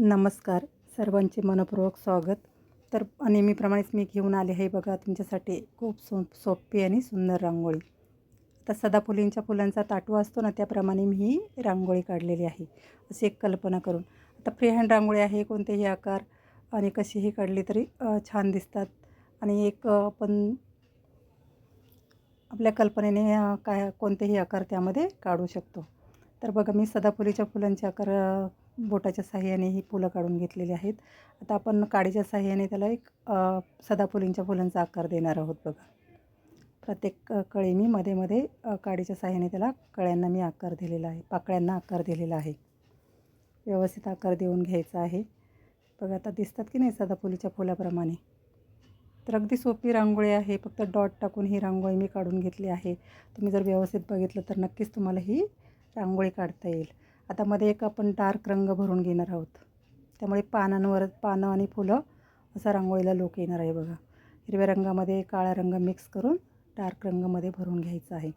नमस्कार. सर्वांचे मनपूर्वक स्वागत. तर नेहमीप्रमाणेच मी घेऊन आले आहे बघा तुमच्यासाठी खूप सो सोपी आणि सुंदर रांगोळी. आता सदाफुलींच्या फुलांचा ताटवा असतो ना त्याप्रमाणे मी ही रांगोळी काढलेली आहे. अशी एक कल्पना करून. आता फ्री हँड रांगोळी आहे कोणतेही आकार आणि कशीही काढली तरी छान दिसतात. आणि एक आपण आपल्या कल्पनेने काय कोणतेही आकार त्यामध्ये काढू शकतो. तर बघा मी सदाफुलीच्या फुलांच्या आकार बोटाच्या साह्याने ही फुलं काढून घेतलेली आहेत. आता आपण काडीच्या साह्याने त्याला एक सदाफुलींच्या फुलांचा आकार देणार आहोत बघा. प्रत्येक कळी मी मध्ये मध्ये काडीच्या साह्याने त्याला कळ्यांना मी आकार दिलेला आहे पाकळ्यांना आकार दिलेला आहे. व्यवस्थित आकार देऊन घ्यायचा आहे. बघा आता दिसतात की नाही सदाफुलीच्या फुलाप्रमाणे? तर अगदी सोपी रांगोळी आहे फक्त डॉट टाकून ही रांगोळी मी काढून घेतली आहे. तुम्ही जर व्यवस्थित बघितलं तर नक्कीच तुम्हाला ही रांगोळी काढता येईल. आता मध्ये एक आपण डार्क रंग भरून घेणार आहोत. त्यामुळे पानांवर पानं आणि फुलं असा रांगोळीला लोक येणार आहे बघा. हिरव्या रंगामध्ये काळा रंग मिक्स करून डार्क रंगामध्ये भरून घ्यायचं आहे.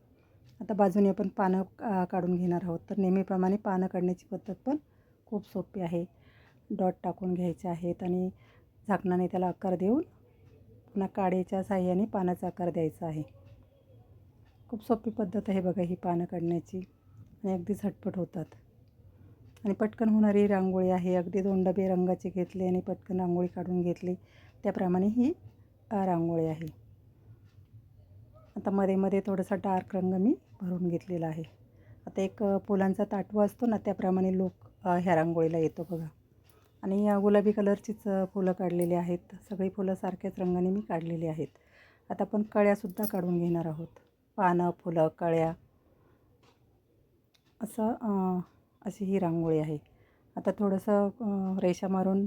आता बाजूने आपण पानं काढून घेणार आहोत. तर नेहमीप्रमाणे पानं काढण्याची पद्धत पण खूप सोपी आहे. डॉट टाकून घ्यायचे आहेत आणि झाकणाने त्याला आकार देऊन पुन्हा काडेच्या साह्याने पानाचा आकार द्यायचा आहे. खूप सोपी पद्धत आहे बघा ही पानं काढण्याची. आणि अगदी झटपट होतात. आणि पटकन होणारी रांगोळी आहे. अगदी दोन डबे रंगाचे घेतले आणि पटकन रांगोळी काढून घेतली. त्याप्रमाणे ही रांगोळी आहे. आता मध्ये मध्ये थोडासा डार्क रंग मी भरून घेतलेला आहे. आता एक फुलांचा ताटवा असतो ना त्याप्रमाणे लोक ह्या रांगोळीला येतो बघा. आणि गुलाबी कलरचीच फुलं काढलेली आहेत. सगळी फुलं सारख्याच रंगाने मी काढलेली आहेत. आता आपण कळ्यासुद्धा काढून घेणार आहोत. पानं फुलं कळ्या असं अशी ही रांगोळी आहे. आता थोडंसं रेषा मारून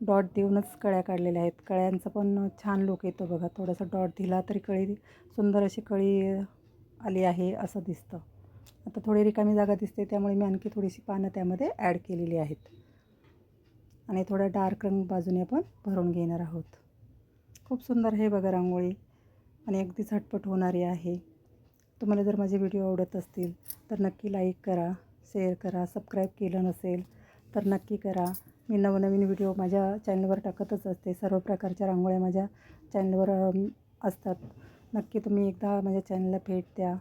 डॉट देऊनच कळ्या काढलेल्या आहेत. कळ्यांचं पण छान लुक येतो बघा. थोडंसं डॉट दिला तरी कळी सुंदर अशी कळी आली आहे असं दिसतं. आता थोडी रिकामी जागा दिसते त्यामुळे मी आणखी थोडीशी पानं त्यामध्ये ॲड केलेली आहेत. आणि थोडा डार्क रंग बाजूने आपण भरून घेणार आहोत. खूप सुंदर हे बघा रांगोळी. आणि अगदी झटपट होणारी आहे. तुम्हाला जर माझे व्हिडिओ आवडत असतील तर नक्की लाईक करा शेअर करा सबस्क्राईब केलं नसेल तर नक्की करा. मी नवनवीन व्हिडिओ माझ्या चॅनलवर टाकतच असते. सर्व प्रकारच्या रांगोळ्या माझ्या चॅनलवर असतात. नक्की तुम्ही एकदा माझ्या चॅनलला भेट द्या.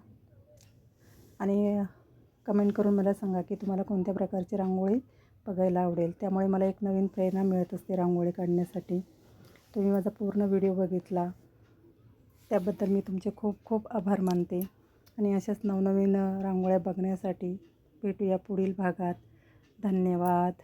आणि कमेंट करून मला सांगा की तुम्हाला कोणत्या प्रकारची रांगोळी बघायला आवडेल. त्यामुळे मला एक नवीन प्रेरणा मिळत असते रांगोळी काढण्यासाठी. तुम्ही माझा पूर्ण व्हिडिओ बघितला. त्याबद्दल मी तुमचे खूप खूप आभार मानते. आणि अशाच नवनवीन रांगोळ्या बघण्यासाठी भेटूया पुढील भागात. धन्यवाद.